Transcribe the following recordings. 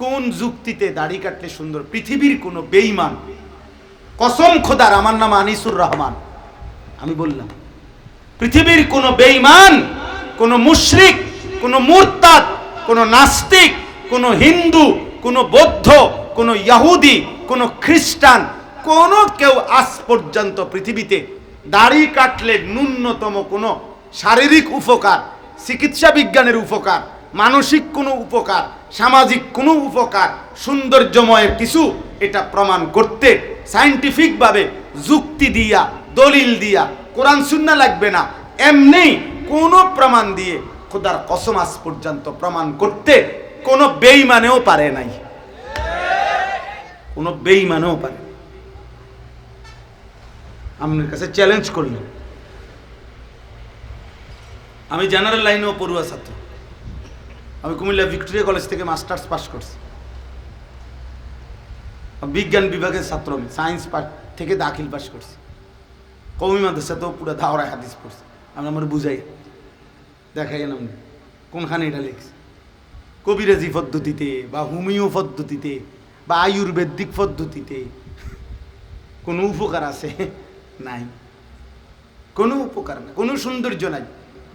কোন যুক্তিতে দাড়ি কাটলে সুন্দর? পৃথিবীর কোনো বেইমান কসম খোদার, আমার নাম আনিসুর রহমান। আমি বললাম, পৃথিবীর কোনো বেইমান কোনো মুশরিক, কোনো মুরতাদ, কোনো নাস্তিক, কোনো হিন্দু, কোনো বৌদ্ধ, কোনো ইয়াহুদি, কোনো খ্রিস্টান, কোনো কেউ আজ পর্যন্ত পৃথিবীতে দাড়ি কাটলে ন্যূনতম কোনো শারীরিক উপকার, চিকিৎসা বিজ্ঞানের উপকার মানসিক কোনো উপকার, সামাজিক কোনো উপকার, সৌন্দর্যময়ের কিছু এটা প্রমাণ করতে সাইন্টিফিকভাবে যুক্তি দিয়া, দলিল দিয়া, কোরআন সুন্না লাগবে না। এমনি কোনো প্রমাণ দিয়ে খোদার কসম আজ পর্যন্ত প্রমাণ করতে কোনো বেইমানেও পারে নাই। কোনো বেইমানেও পারে আপনার কাছে চ্যালেঞ্জ করলাম। আমি জেনারেল লাইনেও পড়ুয়া ছাত্র। আমি কুমিল্লা ভিক্টোরিয়া কলেজ থেকে মাস্টার্স পাস করছি। বিজ্ঞান বিভাগের ছাত্র আমি, সায়েন্স থেকে দাখিল পাস করছি। কৌমি মাদ্রাসাতেও পুরো ধাওড়ায় হাদিস পড়ছি। আমি আমার বুঝাই, দেখাই আমি কোনখানে এটা লিখছি? কবিরাজি পদ্ধতিতে বা হোমিও পদ্ধতিতে বা আয়ুর্বেদিক পদ্ধতিতে কোনো উপকার আছে? নাই। কোনো উপকার নাই, কোনো সৌন্দর্য নাই।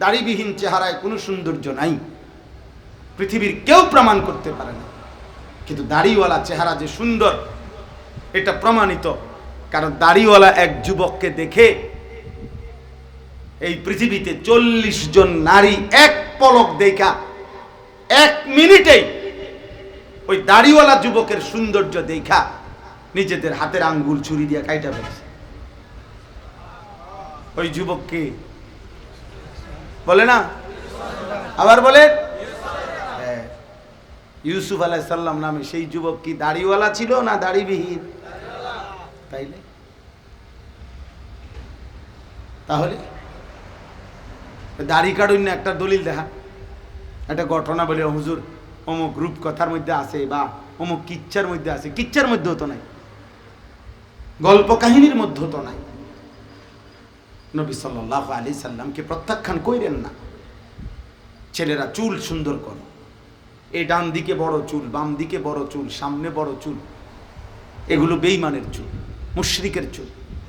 দাড়িবিহীন চেহারায় কোনো সৌন্দর্য নাই। পৃথিবীর কেউ প্রমাণ করতে পারে না। কিন্তু দাড়িওয়ালা চেহারা যে সুন্দর, এটা প্রমাণিত। কারণ দাড়িওয়ালা এক যুবককে দেখে এই পৃথিবীতে চল্লিশ জন নারী এক পলক দেখা, এক মিনিটেই ওই দাড়িওয়ালা যুবকের সৌন্দর্য দেখা নিজেদের হাতের আঙ্গুল ছুরি দিয়ে কাইটা ফেলছে ওই যুবককে বলে না? আবার বলে। ইউসুফ আলাইসাল্লাম নামে সেই যুবক কি দাড়িওয়ালা ছিল না দাড়িবিহীন? তাইলে? তাহলে? দাড়ি কাটুন না একটা দলিল দেখা। একটা ঘটনা বলে হুজুর, অমুক রূপ কথার মধ্যে আছে বা অমুক কিচ্ছার মধ্যে আছে। কিচ্ছার মধ্যেও তো নাই। গল্প কাহিনীর মধ্যে তো নাই। নবী সাল্লাহ আলি সাল্লামকে প্রত্যাখ্যান কইরেন না। ছেলেরা চুল সুন্দর করো। এই ডান দিকে বড় চুল, বাম দিকে বড় চুল, সামনে বড় চুল। এগুলো বেইমানের চুল, মুশরিকের চুল,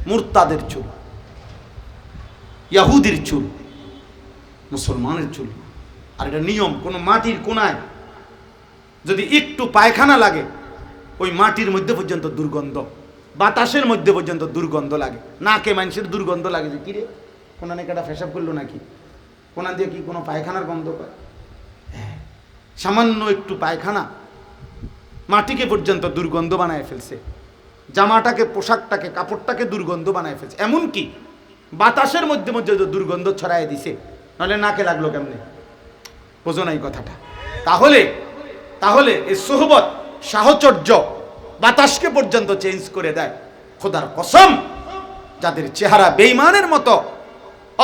মুরতাদের চুল, ইয়াহুদির চুল, মুসলমানের চুল। আর এটা নিয়ম, কোনো মাটির কোনায় যদি একটু পায়খানা লাগে, ওই মাটির মধ্যে পর্যন্ত দুর্গন্ধ, বাতাসের মধ্যে পর্যন্ত দুর্গন্ধ লাগে। নাকে মানুষের দুর্গন্ধ লাগে যে, কিরে, কোনানে কাটা ফেসাব করল নাকি? কোনা দিয়ে কি কোনো পায়খানার গন্ধ পায়? সামান্য একটু পায়খানা, মাটিকে পর্যন্ত দুর্গন্ধ বানায় ফেলছে, জামাটাকে, পোশাকটাকে, কাপড়টাকে দুর্গন্ধ বানায় ফেলছে। এমনকি বাতাসের মধ্যে মধ্যে দুর্গন্ধ ছড়ায় দিছে নাহলে নাকে লাগল কেমনে? বোঝো না এই কথাটা। তাহলে তাহলে এই সোহবত সাহচর্য বাতাসকে পর্যন্ত চেঞ্জ করে দেয় খোদার কসম, যাদের চেহারা বেইমানের মতো,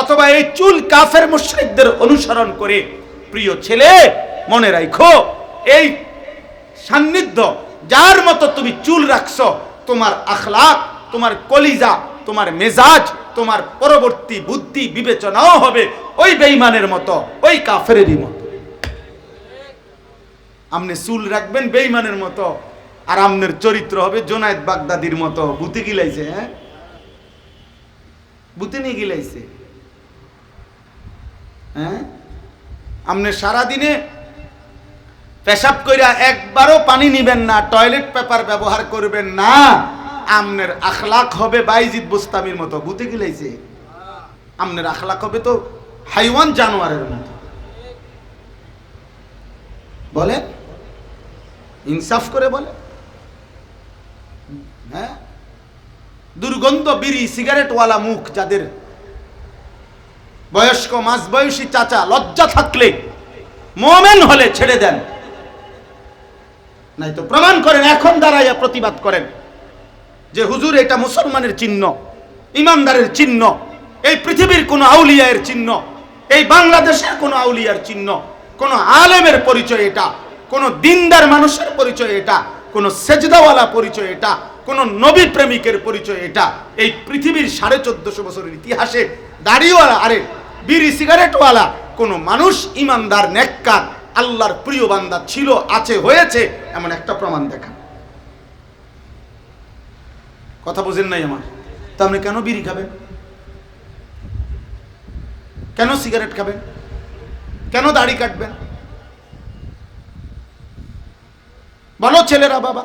অথবা এই চুল কাফের মুশরিকদের অনুসরণ করে প্রিয় ছেলে মনে রাখো এই সান্নিধ্য, যার মতো তুমি চুল রাখছো, তোমার আখলাক, তোমার কলিজা, তোমার মেজাজ, তোমার পরবর্তী বুদ্ধি বিবেচনাও হবে ওই বেইমানের মতো, ওই কাফেরেরই মতো। আপনি চুল রাখবেন বেইমানের মতো, আর আমনের চরিত্র হবে জোনায়েদ বাগদাদির মতো। বুতি গিলাইছে হ্যাঁ? বুতি নিয়ে গিলাইছে। হ্যাঁ? আপনি সারাদিনে পেশাব কইরা একবারও পানি নিবেন না, টয়লেট পেপার ব্যবহার করবেন না। আমনের আখলাক হবে বাইজিদ বুস্তামির মতো বুতে গিলাইছে? আমনের আখলাক হবে তো হাইওয়ান জানোয়ারের মতো। বলেন ইনসাফ করে বলে? হ্যাঁ? দুর্গন্ধ বিড়ি, সিগারেটওয়ালা মুখ, যাদের বয়স্ক মাঝ বয়সী চাচা, লজ্জা থাকলে মোমেন হলে ছেড়ে দেন। নাই তো প্রমাণ করেন, এখন দাঁড়াইয়া প্রতিবাদ করেন। যে হুজুর, এটা মুসলমানের চিহ্ন, ইমানদারের চিহ্ন, এই পৃথিবীর কোনো আউলিয়ার চিহ্ন, এই বাংলাদেশের কোনো আউলিয়ার চিহ্ন, কোন আলেমের পরিচয় এটা, কোন দিনদার মানুষের পরিচয় এটা, কোন সেজদাওয়ালা পরিচয় এটা, কোন নবী প্রেমিকের পরিচয় এটা, এই পৃথিবীর সাড়ে চোদ্দশো বছরের ইতিহাসে দাড়িওয়ালা, আরে বিড়ি, সিগারেটওয়ালা, কোন মানুষ ইমানদার, নেককার আল্লাহর প্রিয় বান্দা ছিল, আছে, হয়েছে, এমন একটা প্রমাণ দেখান। কথা বুঝেন নাই আমার? তা আপনি কেন বিড়ি খাবেন? কেন সিগারেট খাবেন? কেন দাড়ি কাটবেন? বলো, ছেলেরা, বাবা।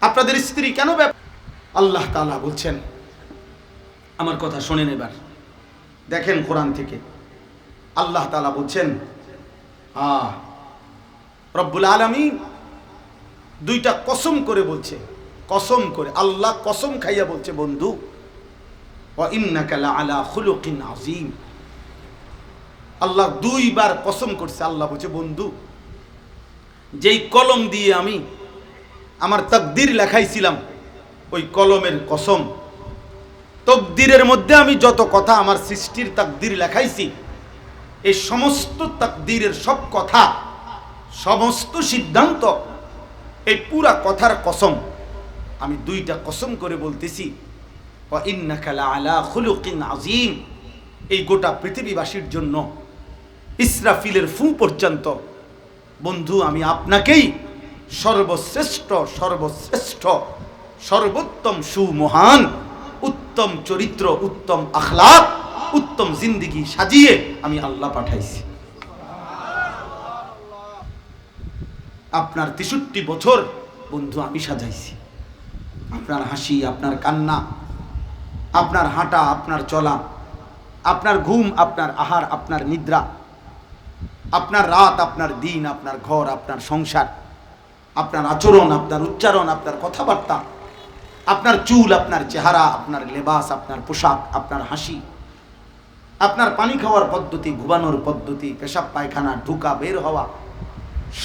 আপনাদের স্ত্রী কেন আল্লাহ তাআলা বলছেন, আমার কথা শোনেন এবার। দেখেন কোরআন থেকে। আল্লাহ তালা বলছেন আ রব্বুল আলামিন দুইটা কসম করে বলছে, কসম করে, আল্লাহ কসম খাইয়া বলছে, বন্ধু আল্লাহ দুইবার কসম করছে, আল্লাহ বলছে, বন্ধু, যেই কলম দিয়ে আমি আমার তকদির লেখাইছিলাম, ওই কলমের কসম, তকদিরের মধ্যে আমি যত কথা আমার সৃষ্টির তাকদির লেখাইছি এই সমস্ত তাকদিরের সব কথা, সমস্ত সিদ্ধান্ত, এই পুরা কথার কসম, আমি দুইটা কসম করে বলতেছি। আযীম। এই গোটা পৃথিবীবাসীর জন্য, ইসরাফিলের ফু পর্যন্ত, বন্ধু, আমি আপনাকেই সর্বশ্রেষ্ঠ সর্বশ্রেষ্ঠ, সর্বোত্তম সুমহান, উত্তম চরিত্র, উত্তম আখলাক উত্তম জিন্দিগি সাজিয়ে আমি আল্লাহ পাঠাইছি। আপনার তেষট্টি বছর বন্ধু আমি সাজাইছি। আপনার হাসি, আপনার কান্না, আপনার হাঁটা, আপনার চলা, আপনার ঘুম, আপনার আহার, আপনার নিদ্রা, আপনার রাত, আপনার দিন, আপনার ঘর, আপনার সংসার, আপনার আচরণ, আপনার উচ্চারণ, আপনার কথাবার্তা, আপনার চুল, আপনার চেহারা, আপনার লেবাস, আপনার পোশাক, আপনার হাসি আপনার পানি খাওয়ার পদ্ধতি, ঘুমানোর পদ্ধতি, পেশাব, পায়খানা, ঢুকা, বের হওয়া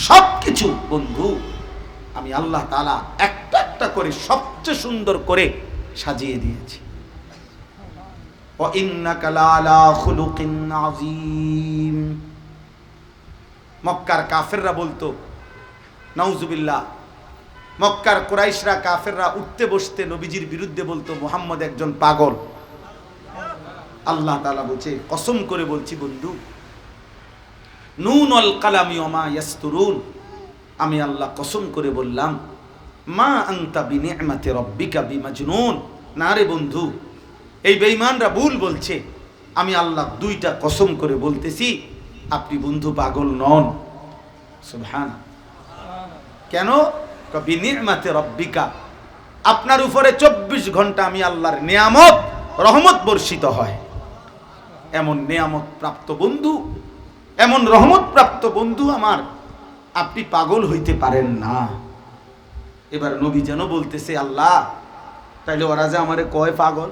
সব কিছু বন্ধু, আমি আল্লাহ তালা একটা একটা করে সবচেয়ে সুন্দর করে সাজিয়ে দিয়েছি। মক্কার কাফেররা বলতো নাউজুবিল্লা মক্কার কোরাইশরা কাফেররা উঠতে বসতে নবীজির বিরুদ্ধে বলতো, মোহাম্মদ একজন পাগল। আল্লাহ তালা বলছে, কসম করে বলছি বন্ধু নুন অল কালামি অমা ইয়াস্তুরুন। আমি আল্লাহ কসম করে বললাম, মা আংতা বিনিআমাতি রব্বিকা বিমাজনুন। না রে বন্ধু, এই বেইমানরা ভুল বলছে। আমি আল্লাহ দুইটা কসম করে বলতেছি, আপনি বন্ধু পাগল নন। সুবহান কেন? বিনিমাতে রব্বিকা, আপনার উপরে চব্বিশ ঘণ্টা আমি আল্লাহর নিয়ামত, রহমত বর্ষিত হয়। এমন নিয়ামত প্রাপ্ত বন্ধু, এমন রহমত প্রাপ্ত বন্ধু আমার। আপনি পাগল হইতে পারেন না। এবার নবী যেন বলতেছে, আল্লাহ, তাইলে ওরা যে আমারে কয় পাগল?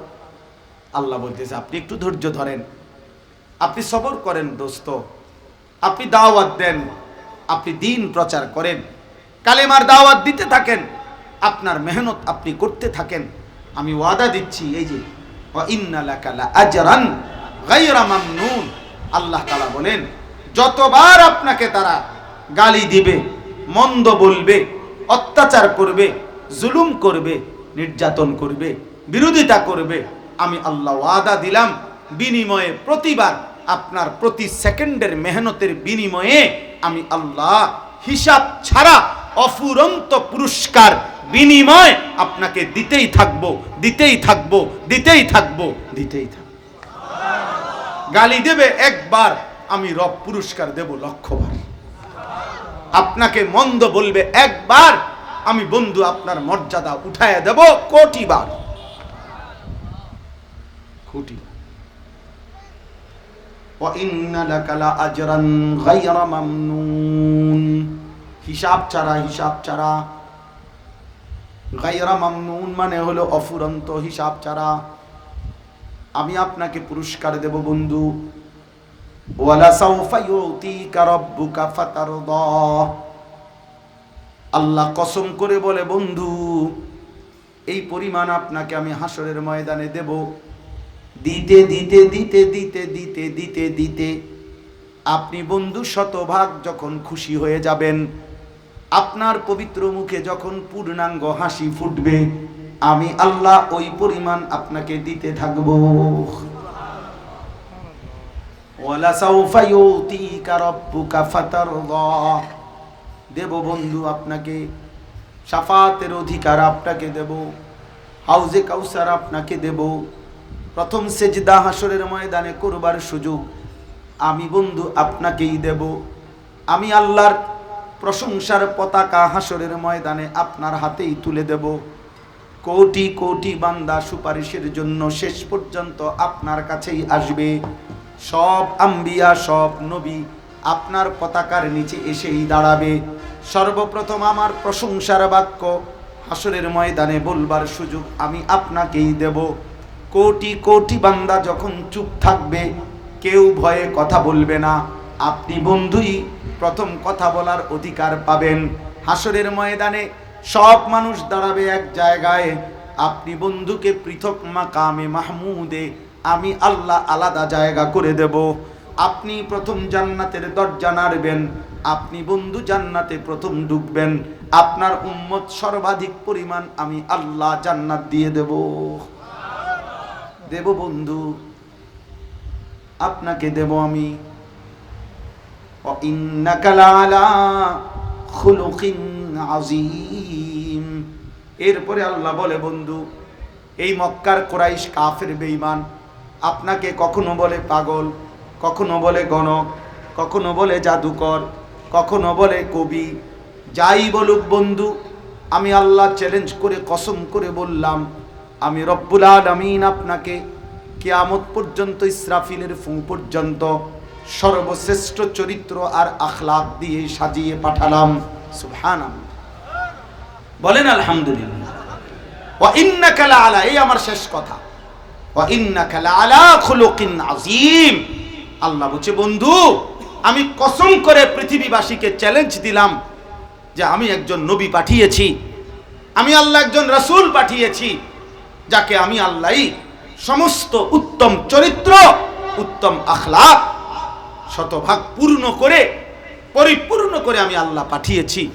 আল্লাহ বলতেছে, আপনি একটু ধৈর্য ধরেন। আপনি সবর করেন, দোস্ত। আপনি দাওয়াত দেন। আপনি দিন প্রচার করেন। কালেমার দাওয়াত দিতে থাকেন। আপনার মেহনত আপনি করতে থাকেন। আমি ওয়াদা দিচ্ছি, এই যে আজরান আল্লাহ তাআলা বলেন, যতবার আপনাকে তারা গালি দিবে, মন্দ বলবে, অত্যাচার করবে, জুলুম করবে, নির্যাতন করবে, বিরোধিতা করবে, আমি আল্লাহ ওয়াদা দিলাম, বিনিময়ে প্রতিবার আপনার প্রতি সেকেন্ডের মেহনতের বিনিময়ে আমি আল্লাহ হিসাব ছাড়া অফুরন্ত পুরস্কার বিনিময় আপনাকে দিতেই থাকব দিতেই থাকব দিতেই থাকব দিতেই থাকব। গালি দেবে, একবার আমি রব পুরস্কার দেব লক্ষবার। আপনাকে মন্দ বলবে, একবার আমি বন্ধু আপনার মর্যাদা উঠায় দেব কোটিবার। কোটিবার। হিসাব ছাড়া হিসাব ছাড়া। মামনুন মানে হলো অফুরন্ত হিসাব ছাড়া। আমি আপনাকে পুরস্কার দেব, বন্ধু। আল্লাহ কসম করে বলে, বন্ধু, এই পরিমাণ আপনাকে আমি হাসরের ময়দানে দেব। দিতে দিতে দিতে দিতে দিতে দিতে দিতে আপনি বন্ধু শতভাগ যখন খুশি হয়ে যাবেন, আপনার পবিত্র মুখে যখন পূর্ণাঙ্গ হাসি ফুটবে আমি আল্লাহ ওই পরিমাণ আপনাকে দিতে থাকব। দেব বন্ধু, আপনাকে সাফাতের অধিকার আপনাকে দেব। হাউজে কাউসার আপনাকে দেব। প্রথম সেজদা হাসরের ময়দানে করবার সুযোগ আমি বন্ধু আপনাকেই দেব। আমি আল্লাহর প্রশংসার পতাকা হাসরের ময়দানে আপনার হাতেই তুলে দেব। কোটি কোটি বান্দা সুপারিশের জন্য শেষ পর্যন্ত আপনার কাছেই আসবে। সব আম্বিয়া, সব নবী আপনার পতাকার নিচে এসেই দাঁড়াবে। সর্বপ্রথম আমার প্রশংসার বাক্য, হাসরের ময়দানে বলবার সুযোগ আমি আপনাকেই দেব। কোটি কোটি বান্দা যখন চুপ থাকবে, কেউ ভয়ে কথা বলবে না। আপনি বন্ধুই, প্রথম কথা বলার অধিকার পাবেন। হাসরের ময়দানে সব মানুষ দাঁড়াবে এক জায়গায়। আপনি বন্ধুকে পৃথক মাকামে মাহমুদে আমি আল্লাহ আলাদা জায়গা করে দেব। আপনি প্রথম জান্নাতের দরজা নাড়বেন, আপনি বন্ধু জান্নাতে প্রথম ঢুকবেন। আপনার উম্মত সর্বাধিক পরিমাণ আমি আল্লাহ জান্নাত দিয়ে দেব। দেব বন্ধু, আপনাকে দেব আমি। ইন্নাকালা খুলুকিন আজিম এরপরে আল্লাহ বলে, বন্ধু, এই মক্কার কোরাইশ কাফের বেঈমান, আপনাকে কখনো বলে পাগল, কখনো বলে গণক, কখনো বলে জাদুকর, কখনো বলে কবি। যাই বলুক বন্ধু, আমি আল্লাহ চ্যালেঞ্জ করে, কসম করে বললাম, আমি রব্বুল আমিন আপনাকে কেয়ামত পর্যন্ত, ইসরাফিলের ফু পর্যন্ত সর্বশ্রেষ্ঠ চরিত্র আর আখলাপ দিয়ে সাজিয়ে পাঠালাম। সুবহানাল্লাহ। বলেন আলহামদুলিল্লাহ। লাআলা, এই আমার শেষ কথা। আযীম। আল্লাহ বলছে, বন্ধু, আমি কসম করে পৃথিবীবাসীকে চ্যালেঞ্জ দিলাম যে আমি একজন নবী পাঠিয়েছি। আমি আল্লাহ একজন রাসূল পাঠিয়েছি, যাকে আমি আল্লাহই সমস্ত উত্তম চরিত্র, উত্তম আখলাক শতভাগ পূর্ণ করে, পরিপূর্ণ করে আমি আল্লাহ পাঠিয়েছি।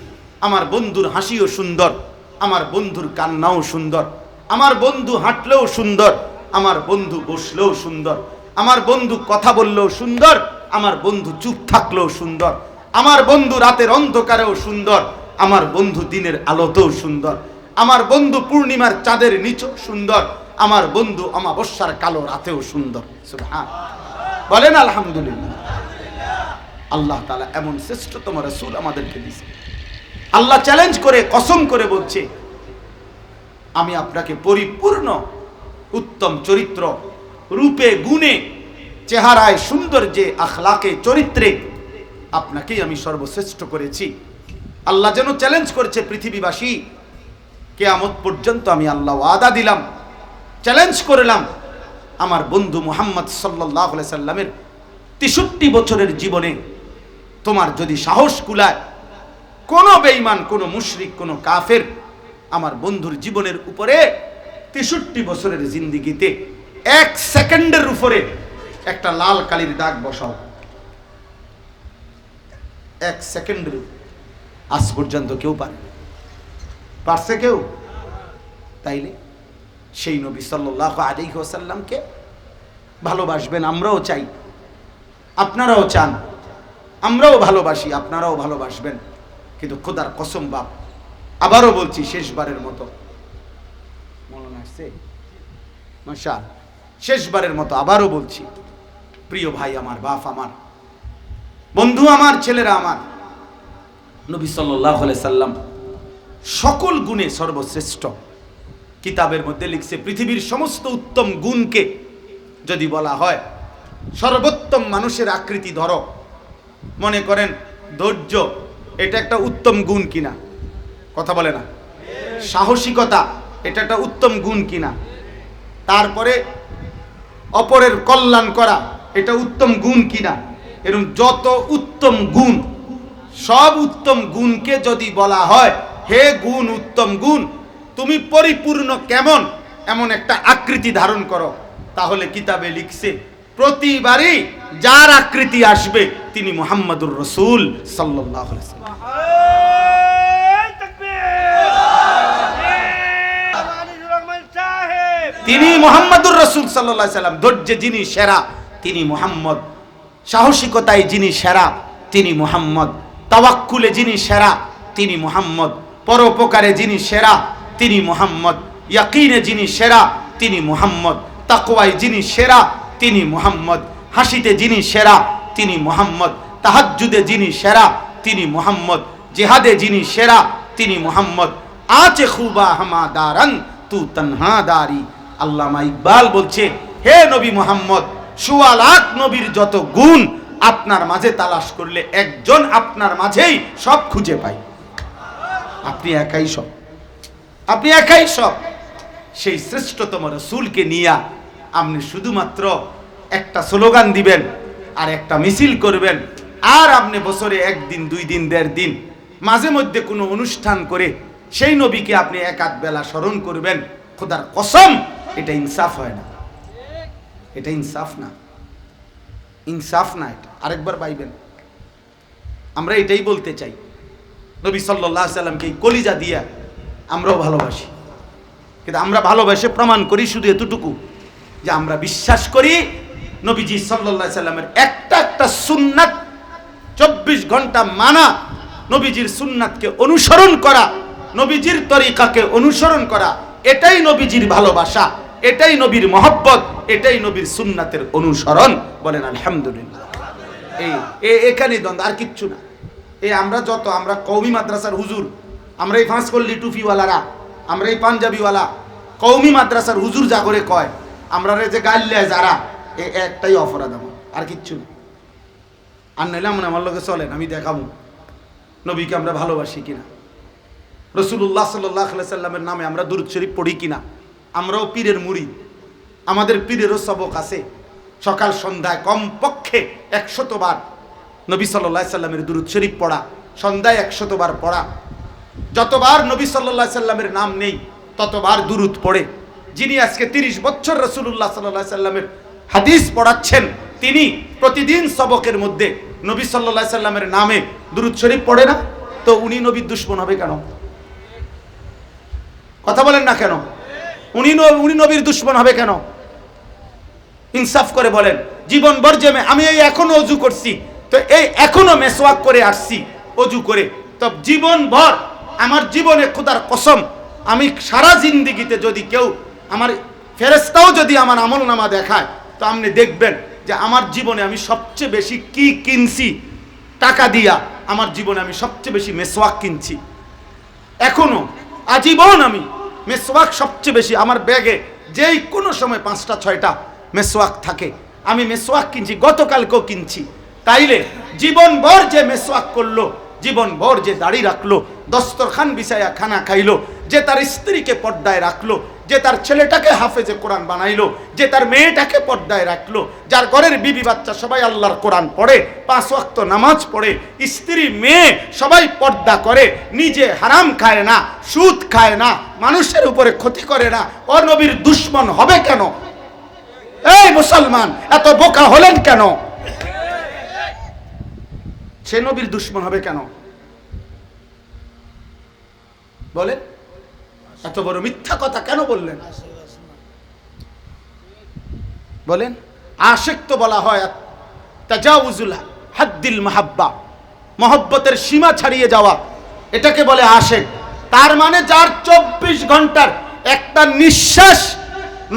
আমার বন্ধুর হাসিও সুন্দর, আমার বন্ধুর কান্নাও সুন্দর, আমার বন্ধু হাঁটলেও সুন্দর, আমার বন্ধু বসলেও সুন্দর, আমার বন্ধু কথা বললেও সুন্দর, আমার বন্ধু চুপ থাকলেও সুন্দর, আমার বন্ধু রাতের অন্ধকারেও সুন্দর, আমার বন্ধু দিনের আলোতেও সুন্দর, আমার বন্ধু পূর্ণিমার চাঁদের নিচেও সুন্দর, আমার বন্ধু অমাবস্যার কালো রাতেও সুন্দর। বলেন আলহামদুলিল্লাহ। আল্লাহ তালা এমন শ্রেষ্ঠতম রসুল আমাদেরকে দিছে আল্লাহ চ্যালেঞ্জ করে, কসম করে বলছে, আমি আপনাকে পরিপূর্ণ উত্তম চরিত্র, রূপে, গুণে, চেহারায় সৌন্দর্যে, আখলাকে, চরিত্রে আপনাকেই আমি সর্বশ্রেষ্ঠ করেছি। আল্লাহ যেন চ্যালেঞ্জ করেছে পৃথিবীবাসী, কেয়ামত পর্যন্ত আমি আল্লাহ ওয়াদা দিলাম চ্যালেঞ্জ করলাম। আমার বন্ধু মোহাম্মদ সাল্লাহ সাল্লামের তেষট্টি বছরের জীবনে তোমার যদি সাহস কুলায় কোনো বেঈমান, কোনো মুশরিক, কোনো কাফের আমার বন্ধুর জীবনের উপরে তেষট্টি বছরের জিন্দিগিতে এক সেকেন্ডের উপরে একটা লাল কালির দাগ বসাও। এক সেকেন্ডের আজ পর্যন্ত কেউ পারে পারছে কেউ? তাইলে সেই নবী সাল্লাহ আলী ওসাল্লামকে ভালোবাসবেন, আমরাও চাই। আপনারাও চান, আমরাও ভালোবাসি, আপনারাও ভালোবাসবেন। কিন্তু খোদার কসম বাপ, আবারও বলছি শেষবারের মতো। শেষবারের মতো আবারও বলছি, প্রিয় ভাই আমার, বাপ আমার, বন্ধু আমার, ছেলেরা আমার, নবী সাল্লাহ সাল্লাম সকল গুণে সর্বশ্রেষ্ঠ। কিতাবের মধ্যে লিখছে, পৃথিবীর সমস্ত উত্তম গুণকে যদি বলা হয়, সর্বোত্তম মানুষের আকৃতি ধরো। মনে করেন ধৈর্য এটা একটা উত্তম গুণ কিনা? কথা বলে না। সাহসিকতা, এটা একটা উত্তম গুণ কিনা? তারপরে অপরের কল্যাণ করা, এটা উত্তম গুণ কিনা? এরকম যত উত্তম গুণ, সব উত্তম গুণকে যদি বলা হয়, হে গুণ, উত্তম গুণ, তুমি পরিপূর্ণ কেমন? এমন একটা আকৃতি ধারণ করো। তাহলে কিতাবে লিখছে, প্রতিবারই যার আকৃতি আসবে তিনি মোহাম্মদুর রসুল সাল্লাহ! তিনি মোহাম্মদুর রসুল সাল্লাহ সাল্লাম ধৈর্য যিনি সেরা তিনি মোহাম্মদ। সাহসিকতায় যিনি সেরা তিনি মুহাম্মদ। তাওয়াক্কুলে যিনি সেরা তিনি মুহাম্মদ। পরোপকারে যিনি সেরা তিনি মুহাম্মদ। ইয়াকিনে যিনি সেরা তিনি মুহাম্মদ। তাকওয়ায় যিনি সেরা তিনি মুহাম্মদ। হাসিতে যিনি সেরা তিনি মুহাম্মদ। তাহাজ্জুদে যিনি সেরা, তিনি মুহাম্মদ। জেহাদে যিনি সেরা, তিনি মুহাম্মদ। আচে খুবা হামা দারাং তু তনহা দারি আল্লামা ইকবাল বলছে, হে নবী মুহাম্মদ সুয়া লাখ নবীর যত গুণ, আপনার মাঝে তালাশ করলে একজন আপনার মাঝেই সব খুঁজে পাই আপনি একাই সব। আপনি একাই সব। সেই শ্রেষ্ঠতম রসুলকে নিয়া আপনি শুধুমাত্র একটা স্লোগান দিবেন আর একটা মিছিল করবেন। আর আপনি বছরে একদিন, দুই দিন, দেড় দিন, মাঝে মধ্যে কোনো অনুষ্ঠান করে সেই নবীকে আপনি এক আধ বেলা স্মরণ করবেন। খোদার কসম, এটা ইনসাফ হয় না। এটা ইনসাফ না। ইনসাফ না এটা। আরেকবার পাইবেন। আমরা এটাই বলতে চাই। নবী সাল্লাহ সাল্লামকে কলিজা দিয়া আমরাও ভালোবাসি। কিন্তু আমরা ভালোবাসে প্রমাণ করি শুধু এতটুকু যে আমরা বিশ্বাস করি নবীজি সাল্লাহ সাল্লামের একটা একটা সুন্নাত চব্বিশ ঘণ্টা মানা, নবীজির সুন্নাতকে অনুসরণ করা, নবীজির তরিকাকে অনুসরণ করা, এটাই নবীজির ভালোবাসা, এটাই নবীর মহব্বত, এটাই নবীর সুন্নাতের অনুসরণ, বলেন আলহামদুলিল্লাহ। এই দ্বন্দ্ব, আর কিচ্ছু না। এই আমরা যত, আমরা কৌমি মাদ্রাসার হুজুর, আমরা এই ফাঁস করলি টুপিওয়ালারা আমরা এই পাঞ্জাবিওয়ালা কৌমি মাদ্রাসার হুজুর যা করে কয়, আমরা যে গাইলে যারা এ একটাই অপরাধ আমার, আর কিচ্ছু না। আর নইলে মনে আমার লোকে চলেন, আমি দেখাবো নবীকে আমরা ভালোবাসি কিনা। রসুল্লাহ সাল্লাহ সাল্লামের নামে আমরা দুরুদ শরীফ পড়ি কিনা। আমরাও পীরের মুড়ি। আমাদের পীরেরও সবক আছে। সকাল সন্ধ্যায় কমপক্ষে একশতবার নবী সাল্লাহ সাল্লামের দুরুদ শরীফ পড়া, সন্ধ্যায় একশতবার পড়া। যতবার নবী সাল্লাহ সাল্লামের নাম নেই, ততবার দুরুদ পড়ে। যিনি আজকে তিরিশ বছর রসুল্লাহ সাল্লাহ সাল্লামের হাদিস পড়াচ্ছেন তিনি প্রতিদিন সবকের মধ্যে। নবী সাল্লাহ সাল্লামের নামে দুরুদ শরীফ পড়ে না? তো উনি নবীর দুশ্মন হবে কেন? কথা বলেন না কেন? উনি উনি নবীর দুশ্মন হবে কেন? ইনসাফ করে বলেন, জীবন বর্জমে, আমি এই এখনও অজু করছি। তো এই এখনও মেসওয়াক করে আসছি অজু করে। তো জীবন ভর, আমার জীবনে খোদার কসম, আমি সারা জিন্দিগিতে যদি কেউ আমার ফেরেস্তাও যদি আমার আমল নামা দেখায় তো আপনি দেখবেন যে আমার জীবনে আমি সবচেয়ে বেশি কি কিনছি? টাকা দিয়া আমার জীবনে আমি সবচেয়ে বেশি মেসওয়াক কিনছি। এখনও, আজীবন আমি মেসওয়াক সবচেয়ে বেশি, আমার ব্যাগে যেই কোনো সময় পাঁচটা, ছয়টা মেসওয়াক থাকে। আমি মেসওয়াক কিনছি, গতকালকেও কিনছি। তাইলে জীবনভর যে মেসওয়াক করল, জীবনভর যে দাড়ি রাখল, দস্তরখান বিছায়া খানা খাইলো, যে তার স্ত্রীকে পর্দায় রাখল যে তার ছেলেটাকে হাফেজে কোরআন বানাইলো, যে তার মেয়েটাকে পর্দায় রাখল, যার ঘরের বিবি বাচ্চা সবাই আল্লাহর কোরআন পড়ে, পাঁচ ওয়াক্ত নামাজ পড়ে, স্ত্রী, মেয়ে সবাই পর্দা করে, নিজে হারাম খায় না, সুদ খায় না, মানুষের উপরে ক্ষতি করে না ও নবীর দুশ্মন হবে কেন? এই মুসলমান, এত বোকা হলেন কেন? সে নবীর দুশ্মন হবে কেন? বলেন। এত বড় মিথ্যা কথা কেন বললেন? বলেন, আশেক তো বলা হয় তাজাউজুল হাদ্দিল মাহাব্বা। মহব্বতের সীমা ছাড়িয়ে যাওয়া। এটাকে বলে আশেক। তার মানে যার চব্বিশ ঘণ্টার একটা নিঃশ্বাস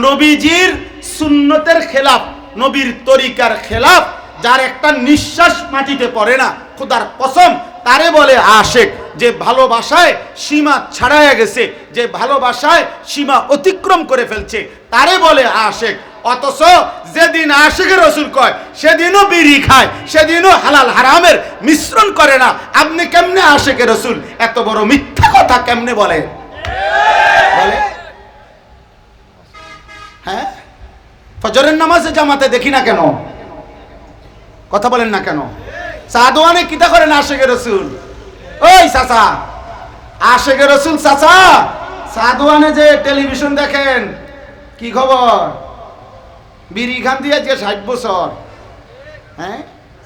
নবীজির সুন্নতের খেলাফ, নবীর তরিকার খেলাফ, যার একটা নিঃশ্বাস মাটিতে পড়ে না, খুদার কসম, তারে বলে আশেক। যে ভালোবাসায় সীমা ছাড়াইয়া গেছে, যে ভালোবাসায় সীমা অতিক্রম করে ফেলছে, তারে বলে আশেক। অথচ যেদিন আশেকের রসুল কয়, সেদিনও বিড়ি খায়, সেদিনও হালাল হারামের মিশ্রণ করে না। আপনি কেমনে আশেকের রসুল? এত বড় মিথ্যা কথা কেমনে বলে? হ্যাঁ? ফজরের নামাজে জামাতে দেখি না কেন? কথা বলেন না কেন? সাদওয়ানে কিতা করেন আশেকে রসুল? ওই চাচা আশেকে রসুল চাচা সাদওয়ানে যে টেলিভিশন দেখেন, কি খবর? বিড়ি খান দিয়ে যে ষাট বছর হ্যাঁ?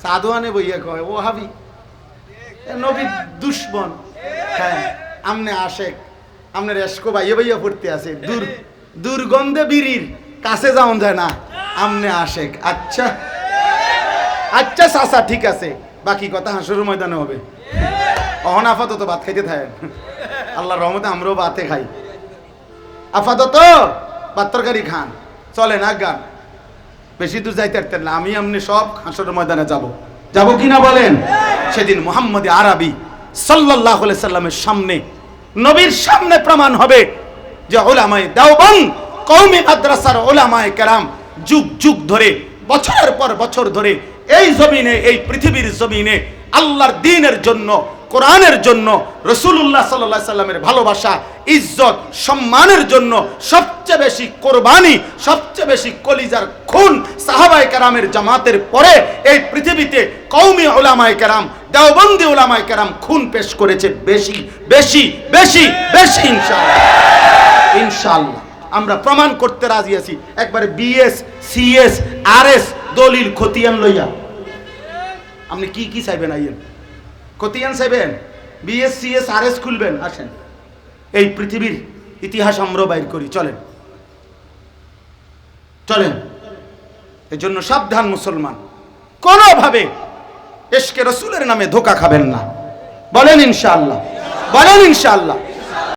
সাদওয়ানে বইয়া কয়, ও হাবি নবী দুশ্মন। হ্যাঁ আমনে আশেক আমনের এসকো বাইয়ে বাইয়া পড়তে আছে। দূর, দুর্গন্ধে বিড়ির কাছে যাওয়া যায় না, আমনে আশেক আচ্ছা আচ্ছা চাচা, ঠিক আছে। বাকি কথা হাসুর ময়দানে হবে। অহন আপাতত ভাত খাইতে থাকেন। আল্লাহর রহমতে আমরাও ভাতে খাই। আপাতত ভাত তরকারি খান। চলে না গান। বেশি দূর যাইতে পারতেন না, আমি আপনি সব হাসর ময়দানে যাব। যাব কি না বলেন? সেদিন মোহাম্মদ আরবি সাল্লাহ সাল্লামের সামনে, নবীর সামনে প্রমাণ হবে যে ওলামায় দেওবং কৌমি মাদ্রাসার ওলামায় কেরাম যুগ যুগ ধরে, বছরের পর বছর ধরে এই জমিনে, এই পৃথিবীর জমিনে আল্লাহর দিনের জন্য কোরআনের জন্য রসুল্লাহ সাল্লাহ সাল্লামের ভালোবাসা, ইজ্জত, সম্মানের জন্য সবচেয়ে বেশি কোরবানি, সবচেয়ে বেশি কলিজার খুন সাহাবাই কারামের জামাতের পরে এই পৃথিবীতে কৌমি ওলামায় কারাম, দেওবন্দি ওলামায় কারাম খুন পেশ করেছে বেশি বেশি বেশি বেশি ইনশাআল্লাহ। ইনশাআল্লাহ। আমরা প্রমাণ করতে রাজি আছি। একবারে বিএস, সিএস, আরএস দলিল খতিয়ান লইয়া। আপনি কি কি চাইবেন আইয়েন? খতিয়ান চাইবেন বিএসসিএস আর এস খুলবেন, আসেন। এই পৃথিবীর ইতিহাস আমরা বাইর করি, চলেন। চলেন। এই জন্য সাবধান মুসলমান। কোনোভাবে এসকে রসুলের নামে ধোকা খাবেন না। বলেন ইনশাআল্লাহ। বলেন ইনশাআল্লাহ।